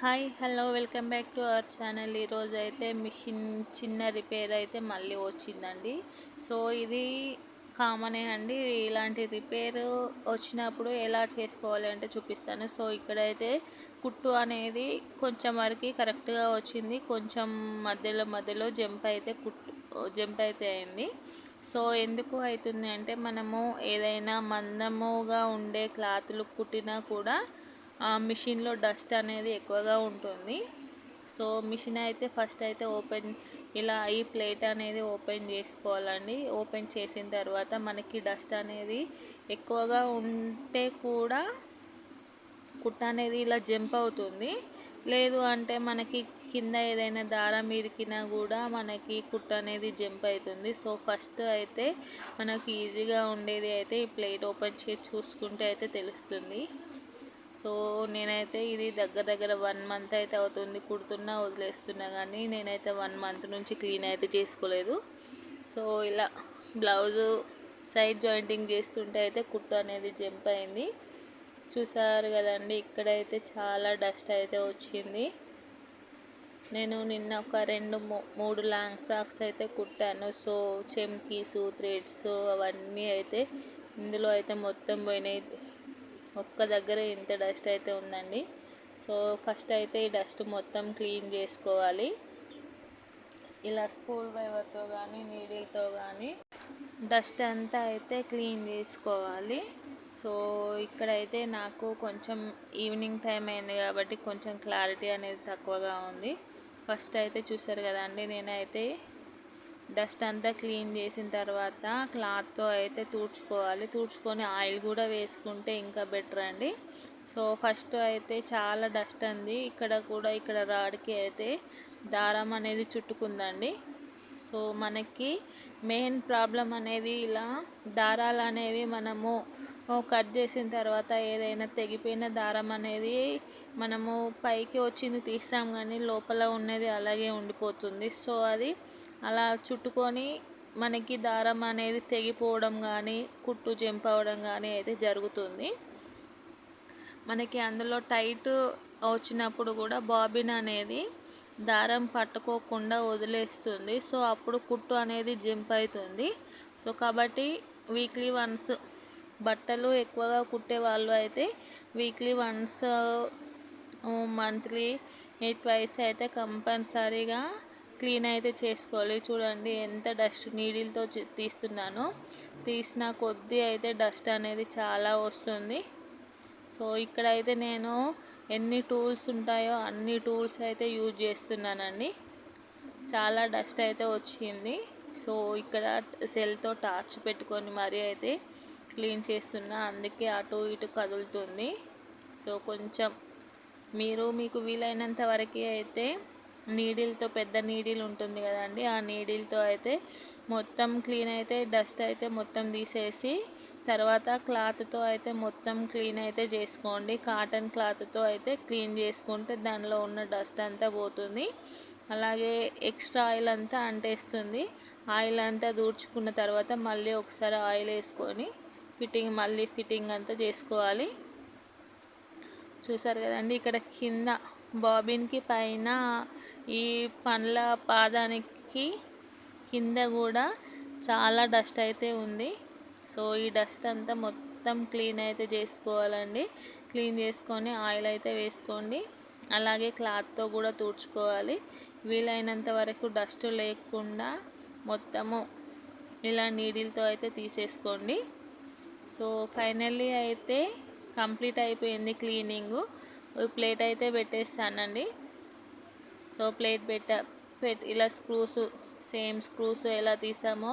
Hi hello welcome back to our channel. ఈరోజు అయితే machine చిన్న రిపేర్ అయితే మళ్ళీ వచ్చిందండి. సో ఇది కామనే అండి. ఇలాంటి రిపేర్ వచ్చినప్పుడు ఎలా చేసుకోవాలి అంటే చూపిస్తాను. సో ఇక్కడైతే కుట్టు అనేది కొంచెం వరకు కరెక్ట్గా వచ్చింది. కొంచెం మధ్యలో మధ్యలో జంప్ అయితే కుట్టు జంప్ అయితే అయింది. సో ఎందుకు అవుతుంది అంటే మనము ఏదైనా మందముగా ఉండే క్లాతులు కుట్టినా కూడా మిషన్లో డస్ట్ అనేది ఎక్కువగా ఉంటుంది. సో మిషన్ అయితే ఫస్ట్ అయితే ఓపెన్ ఇలా ఈ ప్లేట్ అనేది ఓపెన్ చేసుకోవాలండి. ఓపెన్ చేసిన తర్వాత మనకి డస్ట్ అనేది ఎక్కువగా ఉంటే కూడా కుట్ట అనేది ఇలా జంప్ అవుతుంది. లేదు అంటే మనకి కింద ఏదైనా దారం ఇరికినా కూడా మనకి కుట్ట అనేది జంప్ అవుతుంది. సో ఫస్ట్ అయితే మనకి ఈజీగా ఉండేది అయితే ఈ ప్లేట్ ఓపెన్ చేసి చూసుకుంటే అయితే తెలుస్తుంది. సో నేనైతే ఇది దగ్గర దగ్గర వన్ మంత్ అయితే అవుతుంది. కుడుతున్నా వదిలేస్తున్నా కానీ నేనైతే వన్ మంత్ నుంచి క్లీన్ అయితే చేసుకోలేదు. సో ఇలా బ్లౌజు సైడ్ జాయింటింగ్ చేస్తుంటే అయితే కుట్టు అనేది జంప్ అయింది. చూసారు కదండి ఇక్కడైతే చాలా డస్ట్ అయితే వచ్చింది. నేను నిన్న ఒక రెండు మూడు లాంగ్ ఫ్రాక్స్ అయితే కుట్టాను. సో చెమ్కీసు థ్రెడ్స్ అవన్నీ అయితే ఇందులో అయితే మొత్తం పోయినాయి. ఒక్క దగ్గర ఇంత డస్ట్ అయితే ఉందండి. సో ఫస్ట్ అయితే ఈ డస్ట్ మొత్తం క్లీన్ చేసుకోవాలి. ఇలా స్కూల్ డ్రైవర్తో కానీ నీడిల్తో కానీ డస్ట్ అంతా అయితే క్లీన్ చేసుకోవాలి. సో ఇక్కడైతే నాకు కొంచెం ఈవినింగ్ టైం అయింది కాబట్టి కొంచెం క్లారిటీ అనేది తక్కువగా ఉంది. ఫస్ట్ అయితే చూసారు కదండి నేనైతే డస్ట్ అంతా క్లీన్ చేసిన తర్వాత క్లాత్తో అయితే తుడుచుకోవాలి. తుడుచుకొని ఆయిల్ కూడా వేసుకుంటే ఇంకా బెటర్ అండి. సో ఫస్ట్ అయితే చాలా డస్ట్ అంది. ఇక్కడ కూడా ఇక్కడ రాడ్కి అయితే దారం అనేది చుట్టుకుందండి. సో మనకి మెయిన్ ప్రాబ్లం అనేది ఇలా దారాలు అనేవి మనము కట్ చేసిన తర్వాత ఏదైనా తెగిపోయిన దారం అనేది మనము పైకి వచ్చింది తీస్తాం కానీ లోపల ఉన్నది అలాగే ఉండిపోతుంది. సో అది అలా చుట్టుకొని మనకి దారం అనేది తెగిపోవడం కానీ కుట్టు జంప్ అవ్వడం కానీ అయితే జరుగుతుంది. మనకి అందులో టైట్ వచ్చినప్పుడు కూడా బాబిన్ అనేది దారం పట్టుకోకుండా వదిలేస్తుంది. సో అప్పుడు కుట్టు అనేది జంప్ అవుతుంది సో కాబట్టి వీక్లీ వన్స్ బట్టలు ఎక్కువగా కుట్టే వాళ్ళు అయితే వీక్లీ వన్స్ మంత్లీ ట్వైస్ అయితే కంపల్సరీగా క్లీన్ అయితే చేసుకోవాలి. చూడండి ఎంత డస్ట్ నీడిల్తో తీస్తున్నాను. తీసిన కొద్దీ అయితే డస్ట్ అనేది చాలా వస్తుంది. సో ఇక్కడైతే నేను ఎన్ని టూల్స్ ఉంటాయో అన్ని టూల్స్ అయితే యూజ్ చేస్తున్నానండి. చాలా డస్ట్ అయితే వచ్చింది. సో ఇక్కడ సెల్తో టార్చ్ పెట్టుకొని మరీ అయితే క్లీన్ చేస్తున్నా. అందుకే అటు ఇటు కదులుతుంది. సో కొంచెం మీరు మీకు వీలైనంత వరకు అయితే నీడిల్తో పెద్ద నీడిల్ ఉంటుంది కదండి ఆ నీడిల్తో అయితే మొత్తం క్లీన్ అయితే డస్ట్ అయితే మొత్తం తీసేసి తర్వాత క్లాత్తో అయితే మొత్తం క్లీన్ అయితే చేసుకోండి. కాటన్ క్లాత్తో అయితే క్లీన్ చేసుకుంటే దానిలో ఉన్న డస్ట్ అంతా పోతుంది. అలాగే ఎక్స్ట్రా ఆయిల్ అంతా అంటేస్తుంది. ఆయిల్ అంతా దూర్చుకున్న తర్వాత మళ్ళీ ఒకసారి ఆయిల్ వేసుకొని ఫిట్టింగ్ మళ్ళీ ఫిట్టింగ్ అంతా చేసుకోవాలి. చూసారు కదండి ఇక్కడ కింద బాబిన్కి పైన ఈ పండ్ల పాదానికి కింద కూడా చాలా డస్ట్ అయితే ఉంది. సో ఈ డస్ట్ అంతా మొత్తం క్లీన్ అయితే చేసుకోవాలండి. క్లీన్ చేసుకొని ఆయిల్ అయితే వేసుకోండి. అలాగే క్లాత్తో కూడా తుడుచుకోవాలి. వీలైనంత వరకు డస్ట్ లేకుండా మొత్తము ఇలా నీడిల్తో అయితే తీసేసుకోండి. సో ఫైనల్లీ అయితే కంప్లీట్ అయిపోయింది క్లీనింగు. ప్లేట్ అయితే పెట్టేస్తానండి. సో ప్లేట్ పెట్ట పెట్ ఇలా స్క్రూస్ సేమ్ స్క్రూస్ ఎలా తీసామో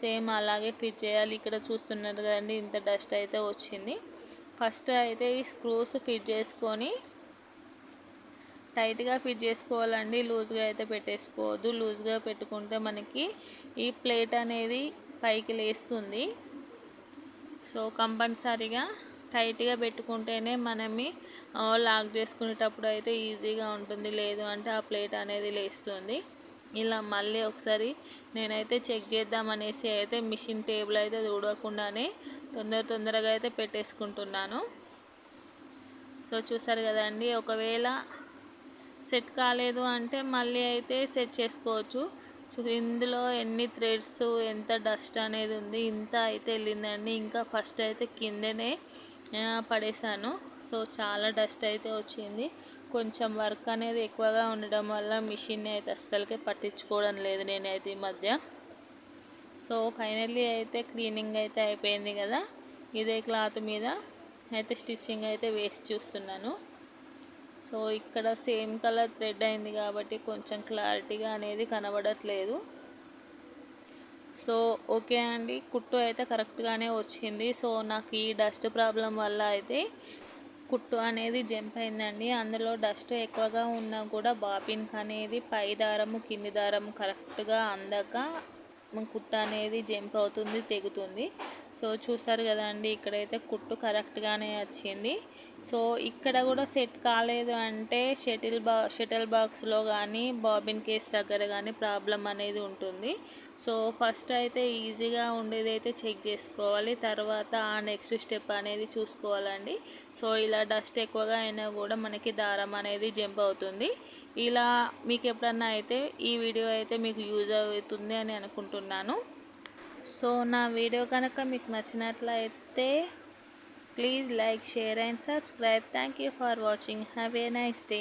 సేమ్ అలాగే ఫిట్ చేయాలి. ఇక్కడ చూస్తున్నారు కదండి ఇంత డస్ట్ అయితే వచ్చింది. ఫస్ట్ అయితే ఈ స్క్రూస్ ఫిట్ చేసుకొని టైట్గా ఫిట్ చేసుకోవాలండి. లూజ్గా అయితే పెట్టేసుకోవద్దు. లూజ్గా పెట్టుకుంటే మనకి ఈ ప్లేట్ అనేది పైకి లేస్తుంది. సో కంపల్సరీగా టైట్గా పెట్టుకుంటేనే మనమి లాక్ చేసుకునేటప్పుడు అయితే ఈజీగా ఉంటుంది. లేదు అంటే ఆ ప్లేట్ అనేది లేస్తుంది. ఇలా మళ్ళీ ఒకసారి నేనైతే చెక్ చేద్దామనేసి అయితే మిషన్ టేబుల్ అయితే చూడకుండానే తొందర తొందరగా అయితే పెట్టేసుకుంటున్నాను. సో చూసారు కదండి ఒకవేళ సెట్ కాలేదు అంటే మళ్ళీ అయితే సెట్ చేసుకోవచ్చు. సో ఇందులో ఎన్ని థ్రెడ్స్ ఎంత డస్ట్ అనేది ఉంది ఇంత అయితే వెళ్ళిందండి. ఇంకా ఫస్ట్ అయితే కిందనే పడేసాను పడేశాను. సో చాలా డస్ట్ అయితే వచ్చింది. కొంచెం వర్క్ అనేది ఎక్కువగా ఉండడం వల్ల మిషన్ అయితే అస్సలకే పట్టించుకోవడం లేదు నేనైతే ఈ మధ్య. సో ఫైనల్లీ అయితే క్లీనింగ్ అయితే అయిపోయింది కదా. ఇదే క్లాత్ మీద అయితే స్టిచ్చింగ్ అయితే వేసి చూస్తున్నాను. సో ఇక్కడ సేమ్ కలర్ థ్రెడ్ అయింది కాబట్టి కొంచెం క్లారిటీగా అనేది కనబడట్లేదు. సో ఓకే అండి. కుట్టు అయితే కరెక్ట్గానే వచ్చింది. సో నాకు ఈ డస్ట్ ప్రాబ్లం వల్ల అయితే కుట్టు అనేది జంప్ అయిందండి. అందులో డస్ట్ ఎక్కువగా ఉన్నా కూడా బాపిన్కి అనేది పై దారము కింది దారం కరెక్ట్గా అందక కుట్టు అనేది జంప్ అవుతుంది తెగుతుంది. సో చూసారు కదండి ఇక్కడైతే కుట్టు కరెక్ట్గానే వచ్చింది. సో ఇక్కడ కూడా సెట్ కాలేదు అంటే షటిల్ బా షటిల్ బాక్స్లో కానీ బాబిన్ కేస్ దగ్గర కానీ ప్రాబ్లం అనేది ఉంటుంది. సో ఫస్ట్ అయితే ఈజీగా ఉండేది అయితే చెక్ చేసుకోవాలి తర్వాత ఆ నెక్స్ట్ స్టెప్ అనేది చూసుకోవాలండి. సో ఇలా డస్ట్ ఎక్కువగా అయినా కూడా మనకి దారం అనేది జంప్ అవుతుంది. ఇలా మీకు ఎప్పుడన్నా అయితే ఈ వీడియో అయితే మీకు యూజ్ అవుతుంది అని అనుకుంటున్నాను. సో నా వీడియో కనుక మీకు నచ్చినట్లయితే please like share and subscribe. Thank you for watching have a nice day